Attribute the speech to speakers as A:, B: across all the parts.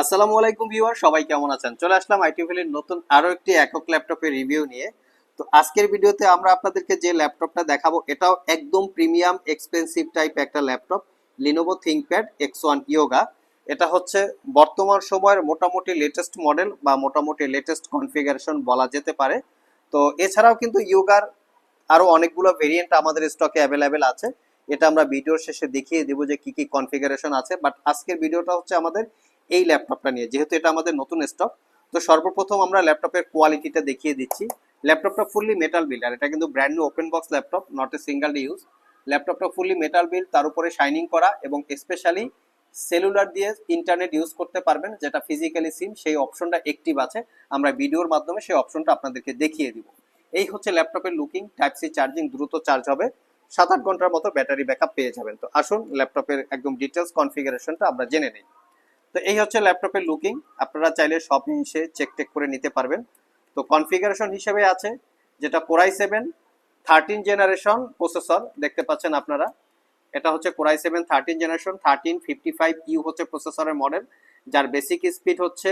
A: আসসালামু আলাইকুম ভিউয়ার, সবাই কেমন আছেন? চলে আসলাম আইটি ভ্যালির নতুন আরও একটি একক ল্যাপটপের রিভিউ নিয়ে। তো আজকের ভিডিওতে আমরা আপনাদেরকে যে ল্যাপটপটা দেখাবো, এটাও একদম প্রিমিয়াম এক্সপেন্সিভ টাইপ একটা laptop Lenovo ThinkPad X one Yoga এটা হচ্ছে বর্তমান সময়ের মোটামুটি লেটেস্ট মডেল বা মোটামুটি লেটেস্ট কনফিগারেশন বলা যেতে পারে। তো এছাড়াও কিন্তু ইয়োগার আরও অনেকগুলো ভেরিয়েন্ট আমাদের স্টকে অ্যাভেলেবেল আছে। এটা আমরা ভিডিওর শেষে দেখিয়ে দেবো যে কি কি কনফিগারেশন আছে। বাট আজকের ভিডিওটা হচ্ছে আমাদের এই ল্যাপটপটা নিয়ে, যেহেতু এটা আমাদের নতুন স্টক তো সর্বপ্রথম আমরা ল্যাপটপের কোয়ালিটিটা দেখিয়ে দিচ্ছি। ল্যাপটপটা ফুললি মেটাল বিল্ড আর এটা কিন্তু brand new open box laptop not a single use ল্যাপটপটা ফুললি মেটাল বিল্ড তার উপরে শাইনিং করা এবং স্পেশালি সেলুলার দিয়ে ইন্টারনেট ইউজ করতে পারবেন, যেটা ফিজিক্যালি সিম সেই অপশনটা অ্যাক্টিভ আছে। আমরা ভিডিওর মাধ্যমে সেই অপশনটা আপনাদেরকে দেখিয়ে দিব। এই হচ্ছে ল্যাপটপের লুকিং টাইপ সি চার্জিং দ্রুত চার্জ হবে। সাত আট ঘণ্টার মতো ব্যাটারি ব্যাকআপ পেয়ে যাবেন। তো আসুন ল্যাপটপের একদম ডিটেলস কনফিগারেশনটা আমরা জেনে নিই। তো এই হচ্ছে ল্যাপটপের লুকিং আপনারা চাইলে শপে এসে চেক টেক করে নিতে পারবেন। তো কনফিগারেশন হিসেবে আছে, যেটা core i seven thirteen generation processor দেখতে পাচ্ছেন আপনারা। এটা হচ্ছে core i seven thirteen generation thirteen fifty five U হচ্ছে প্রসেসরের মডেল যার বেসিক স্পিড হচ্ছে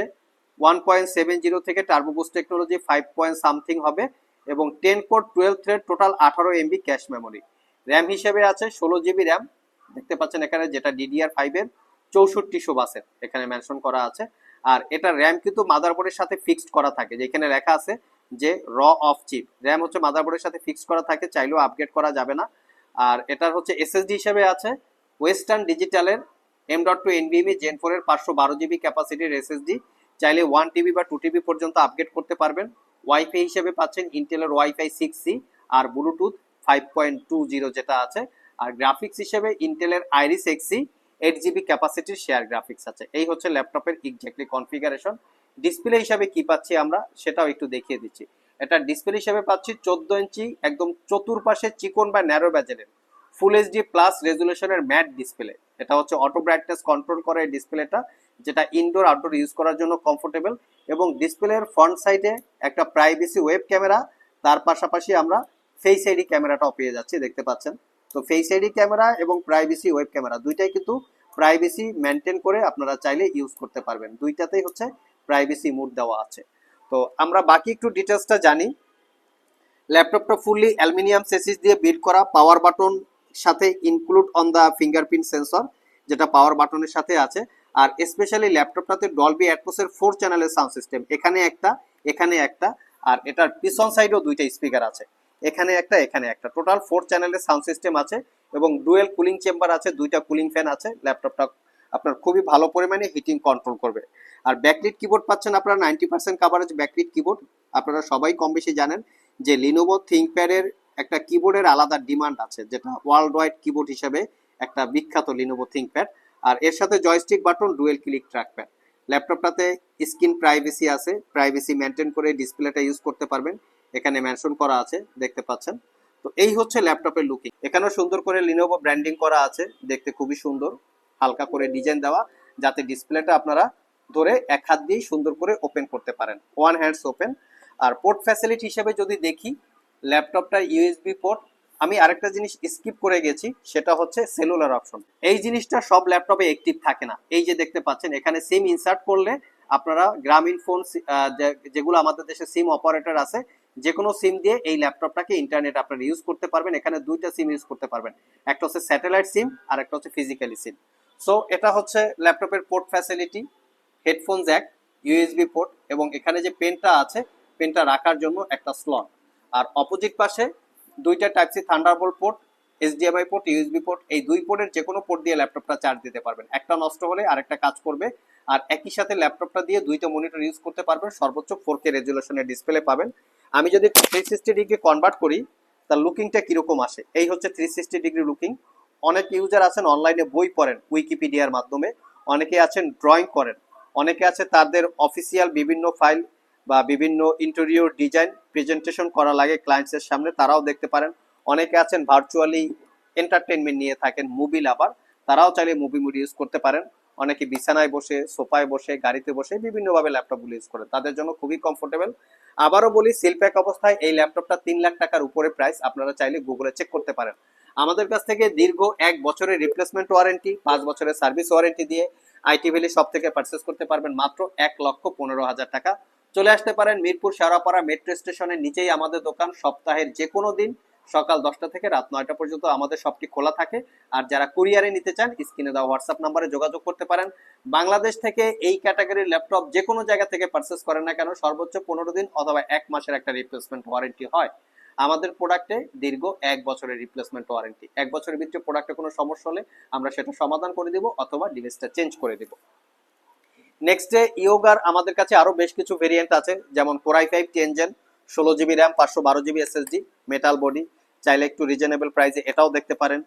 A: ওয়ান পয়েন্ট সেভেন জিরো থেকে turbo boost technology five point something হবে এবং ten core twelve thread total আঠারো এমবি ক্যাশ মেমোরি র্যাম হিসেবে আছে ষোলো জিবি র্যাম দেখতে পাচ্ছেন এখানে যেটা ডিডিআর ফাইভের চৌষট্টিশো বাসের এখানে মেনশন করা আছে। আর এটা র্যাম কিন্তু মাদারবোর্ডের সাথে ফিক্সড করা থাকে, যেখানে লেখা আছে যে র অফ চিপ র্যাম হচ্ছে মাদারবোর্ডের সাথে ফিক্সড করা থাকে, চাইলেও আপগ্রেড করা যাবে না। আর এটার হচ্ছে এসএসডি হিসেবে আছে ওয়েস্টার্ন ডিজিটালের এম ডট টু এনবিএমই জেন ফোর এর পাঁচশো বারো জিবি ক্যাপাসিটির এসএসডি চাইলে ওয়ান টিবি বা টু টিবি পর্যন্ত আপগ্রেড করতে পারবেন। ওয়াইফাই হিসেবে পাচ্ছেন ইন্টেলের ওয়াইফাই সিক্স সি আর Bluetooth five point two zero যেটা আছে। আর গ্রাফিক্স হিসেবে ইন্টেলের আইরিস এক্সি এইট জিবি ক্যাপাসিটির শেয়ার গ্রাফিক্স আছে। এই হচ্ছে ল্যাপটপের এক্স্যাক্টলি কনফিগারেশন ডিসপ্লে হিসাবে কি পাচ্ছি আমরা, সেটাও একটু দেখিয়ে দিচ্ছি। এটা ডিসপ্লে হিসাবে পাচ্ছি চোদ্দ ইঞ্চি, একদম চতুর্পাশে চিকন বা ন্যারো ব্যাজেলের ফুল এইচডি প্লাস রেজুলেশনের ম্যাট ডিসপ্লে এটা হচ্ছে অটো ব্রাইটনেস কন্ট্রোল করে এই ডিসপ্লেটা যেটা ইনডোর আউটডোর ইউজ করার জন্য কমফোর্টেবল এবং ডিসপ্লের ফ্রন্ট সাইডে একটা প্রাইভেসি ওয়েব ক্যামেরা তার পাশাপাশি আমরা ফেস আইডি ক্যামেরাটাও পেয়ে যাচ্ছি, দেখতে পাচ্ছেন। তো ফেস আইডি ক্যামেরা এবং প্রাইভেসি ওয়েব ক্যামেরা দুইটাই কিন্তু প্রাইভেসি মেনটেন করে আপনারা চাইলে ইউজ করতে পারবেন। দুইটাতেই হচ্ছে প্রাইভেসি মুড দেওয়া আছে। তো আমরা বাকি একটু ডিটেলসটা জানি। ল্যাপটপটা ফুললি অ্যালুমিনিয়াম সেসিস দিয়ে বিল্ড করা পাওয়ার বাটন সাথে include on the fingerprint sensor যেটা পাওয়ার বাটনের সাথে আছে। আর স্পেশালি ল্যাপটপটাতে ডলবি অ্যাটমোসের ফোর চ্যানেলের সাউন্ড সিস্টেম এখানে একটা এখানে একটা, আর এটার পিছন সাইডেও দুইটা স্পিকার আছে। এখানে একটা এখানে একটা। টোটাল ফোর চ্যানেলের সাউন্ড সিস্টেম আছে। এবং ডুয়েল কুলিং চেম্বার আছে, দুইটা কুলিং ফ্যান আছে, ল্যাপটপটা আপনার খুবই ভালো পরিমাণে হিটিং কন্ট্রোল করবে। আর ব্যাকলিট কিবোর্ড পাচ্ছেন আপনারা, ninety percent coverage backlit keyboard. আপনারা সবাই কম বেশি জানেন যে লিনোভো থিঙ্কপ্যাডের একটা কিবোর্ডের আলাদা ডিমান্ড আছে, যেটা ওয়ার্ল্ড ওয়াইড কিবোর্ড হিসেবে একটা বিখ্যাত লিনোভো থিঙ্কপ্যাড আর এর সাথে joystick button dual click trackpad ল্যাপটপটাতে screen privacy আছে প্রাইভেসি মেনটেন করে ডিসপ্লেটা ইউজ করতে পারবেন। এখানে মেনশন করা আছে, দেখতে পাচ্ছেন। তো এই হচ্ছে ল্যাপটপের লুকিং এখানেও সুন্দর করে লিনোভো ব্র্যান্ডিং করা আছে, দেখতে খুবই সুন্দর। হালকা করে ডিজাইন দেওয়া, যাতে ডিসপ্লেটা আপনারা ধরে এক হাত দিয়েই সুন্দর করে ওপেন করতে পারেন। ওয়ান হ্যান্ডস ওপেন আর পোর্ট ফ্যাসিলিটি হিসেবে যদি দেখি, ল্যাপটপটা ইউএসবি পোর্ট আমি আরেকটা জিনিস স্কিপ করে গেছি, সেটা হচ্ছে সেলুলার অপশন এই জিনিসটা সব ল্যাপটপে অ্যাক্টিভ থাকে না। এই যে দেখতে পাচ্ছেন, এখানে সিম ইনসার্ট করলে আপনারা গ্রামীণ ফোন যেগুলো আমাদের দেশে সিম অপারেটর আছে যে কোনো সিম দিয়ে এই ল্যাপটপটাকে ইন্টারনেট আপনারা ইউজ করতে পারবেন। এখানে দুইটা সিম ইউজ করতে পারবেন। একটা হচ্ছে স্যাটেলাইট সিম আর একটা হচ্ছে ফিজিক্যালি সিম সো এটা হচ্ছে ল্যাপটপের port facility headphone jack USB port এবং এখানে যে পেনটা আছে পেনটা রাখার জন্য একটা স্লট আর অপোজিট পাশে দুইটা type C Thunderbolt port HDMI port USB port এই দুই পোর্টের যে কোনো পোর্ট দিয়ে ল্যাপটপটা চার্জ দিতে পারবেন। একটা নষ্ট হলে আরেকটা কাজ করবে। আর একই সাথে ল্যাপটপটা দিয়ে দুইটা মনিটর ইউজ করতে পারবেন। সর্বোচ্চ ফোর কে রেজুলেশনের ডিসপ্লে পাবেন। আমি যদি থ্রি সিক্সটি ডিগ্রি কনভার্ট করি, তার লুকিংটা কীরকম আসে? এই হচ্ছে থ্রি সিক্সটি ডিগ্রি লুকিং অনেক ইউজার আছেন অনলাইনে বই পড়েন উইকিপিডিয়ার মাধ্যমে। অনেকে আছেন ড্রয়িং করেন। অনেকে আছে তাদের অফিসিয়াল বিভিন্ন ফাইল বা বিভিন্ন ইন্টেরিয়র ডিজাইন প্রেজেন্টেশন করা লাগে ক্লায়েন্টসের সামনে, তারাও দেখতে পারেন। অনেকে আছেন ভার্চুয়ালি এন্টারটেনমেন্ট নিয়ে থাকেন মুভি লাভার তারাও চাইলে মুভি মুড ইউজ করতে পারেন। অনেকে বিছানায় বসে, সোফায় বসে, গাড়িতে বসে, বিভিন্নভাবে ল্যাপটপগুলো ইউজ করে। তাদের জন্য খুবই কমফোর্টেবল আবারও বলি সিলপ্যাক অবস্থায় এই ল্যাপটপটা তিন লাখ টাকার উপরে প্রাইস আপনারা চাইলে গুগলে চেক করতে পারেন। আমাদের কাছ থেকে দীর্ঘ এক বছরের রিপ্লেসমেন্ট ওয়ারেন্টি পাঁচ বছরের সার্ভিস ওয়ারেন্টি দিয়ে আইটি ভ্যালি সব থেকে পারচেস করতে পারবেন মাত্র এক লক্ষ পনেরো হাজার টাকা। চলে আসতে পারেন মিরপুর সারাপাড়া মেট্রো স্টেশনের নিচেই আমাদের দোকান। সপ্তাহের যে কোনো দিন সকাল দশটা থেকে রাত নয়টা পর্যন্ত আমাদের শপটি খোলা থাকে। আর যারা কুরিয়ারে নিতে চান, স্ক্রিনে দেওয়া হোয়াটসঅ্যাপ নাম্বারে যোগাযোগ করতে পারেন। বাংলাদেশ থেকে এই ক্যাটাগরির ল্যাপটপ যে কোনো জায়গা থেকে পারচেস করেন না কেন, সর্বোচ্চ পনেরো দিন অথবা এক মাসের একটা রিপ্লেসমেন্ট ওয়ারেন্টি হয়। আমাদের প্রোডাক্টে দীর্ঘ এক বছরের রিপ্লেসমেন্ট ওয়ারেন্টি এক বছরের ভিতরে প্রোডাক্টে কোনো সমস্যা হলে আমরা সেটা সমাধান করে দিব অথবা ডিভাইসটা চেঞ্জ করে দিব। নেক্সট ডে ইয়োগার আমাদের কাছে আরও বেশ কিছু ভেরিয়েন্ট আছে, যেমন core i five ten gen ষোলো জিবি র্যাম পাঁচশো বারো জিবি এসএসডি মেটাল বডি চাইলে একটু রিজনেবল প্রাইসে এটাও দেখতে পারেন।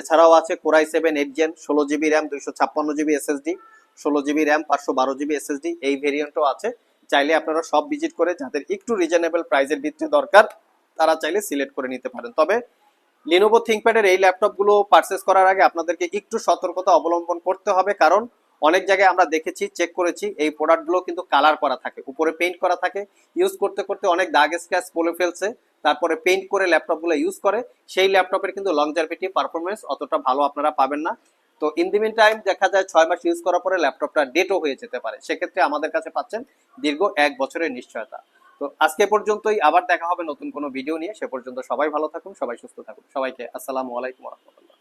A: এছাড়াও আছে Core i seven eight gen ষোলো জিবি র্যাম দুইশো ছাপ্পান্ন জিবি এসএসডি ষোলো জিবি র্যাম পাঁচশো বারো জিবি এসএসডি এই ভেরিয়েন্টও আছে। চাইলে আপনারা সব ভিজিট করে যাদের একটু রিজনেবল প্রাইসের ভিত্তি দরকার, তারা চাইলে সিলেক্ট করে নিতে পারেন। তবে লিনোভো থিঙ্কপ্যাডের এই ল্যাপটপগুলো পারচেস করার আগে আপনাদেরকে একটু সতর্কতা অবলম্বন করতে হবে, কারণ অনেক জায়গায় আমরা দেখেছি চেক করেছি, এই প্রোডাক্টগুলো কিন্তু কালার করা থাকে, উপরে পেইন্ট করা থাকে ইউজ করতে করতে অনেক দাগ স্ক্র্যাচ পলে ফেলছে। তারপরে পেইন্ট করে ল্যাপটপগুলো ইউজ করে, সেই ল্যাপটপের কিন্তু লংজারভিটি পারফরমেন্স অতটা ভালো আপনারা পাবেন না। তো ইন দি মিন টাইম দেখা যায় ছয় মাস ইউজ করার পরে ল্যাপটপটা ডেটও হয়ে যেতে পারে। সেক্ষেত্রে আমাদের কাছে পাচ্ছেন দীর্ঘ এক বছরের নিশ্চয়তা। তো আজকে পর্যন্তই, আবার দেখা হবে নতুন কোনো ভিডিও নিয়ে। সে পর্যন্ত সবাই ভালো থাকুন, সবাই সুস্থ থাকুন। সবাইকে আসসালামু আলাইকুম রহমতুল্লাহ।